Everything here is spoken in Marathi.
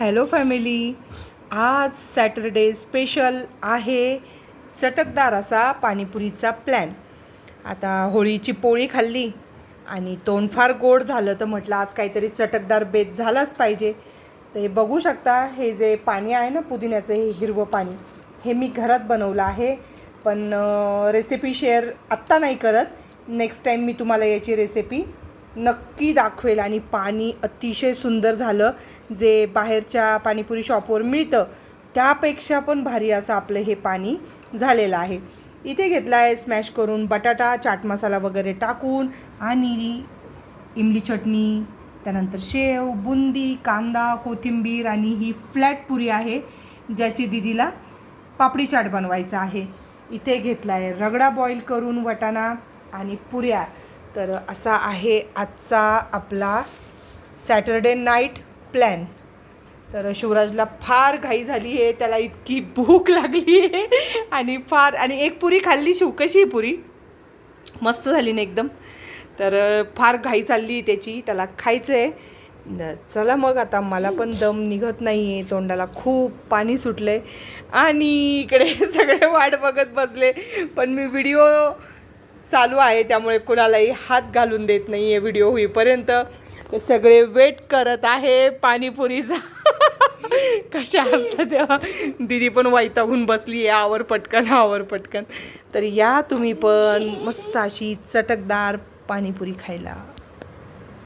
हॅलो फॅमिली आज सॅटरडे स्पेशल आहे चटकदार असा पाणीपुरीचा प्लॅन आता होळीची पोळी खाल्ली आणि तोंड फार गोड झालं तर म्हटलं आज काहीतरी चटकदार बेत झालाच पाहिजे. तर हे बघू शकता हे जे पाणी आहे ना पुदिन्याचं हे हिरवं पाणी हे मी घरात बनवलं आहे. पण रेसिपी शेअर आत्ता नाही करत. नेक्स्ट टाईम मी तुम्हाला याची रेसिपी नक्की दाखवेल आणि पाणी अतिशय सुंदर झालं. जे बाहेरच्या पाणीपुरी शॉपवर मिळतं त्यापेक्षा पण भारी असं आपलं हे पाणी झालेलं आहे. इथे घेतला आहे स्मॅश करून बटाटा चाट मसाला वगैरे टाकून आणि इमली चटणी त्यानंतर शेव बुंदी कांदा कोथिंबीर आणि ही फ्लॅट पुरी आहे ज्याची दिदीला पापडी चाट बनवायचा आहे. इथे घेतला आहे रगडा बॉईल करून वटाणा आणि पुऱ्या. तर असा आहे आजचा आपला सॅटरडे नाईट प्लॅन तर शिवराजला फार घाई झाली आहे त्याला इतकी भूक लागली आहे आणि फार आणि एक पुरी खाल्ली शिव कशी पुरी? मस्त झाली ना एकदम. तर फार घाई चालली त्याची त्याला खायचं आहे न- चला मग आता मला पण दम निघत नाही आहे तोंडाला खूप पाणी सुटलं आहे आणि इकडे सगळे वाट बघत बसले पण मी व्हिडिओ चालू आहे त्यामुळे कुणालाही हात घालून देत नाही आहे व्हिडिओ होईपर्यंत सगळे वेट करत आहे पाणीपुरीचा. कशा असतात तेव्हा? दिदी पण वैतागून बसली आहे आवर पटकन आवर पटकन. तर या तुम्ही पण मस्त अशी चटकदार पाणीपुरी खायला.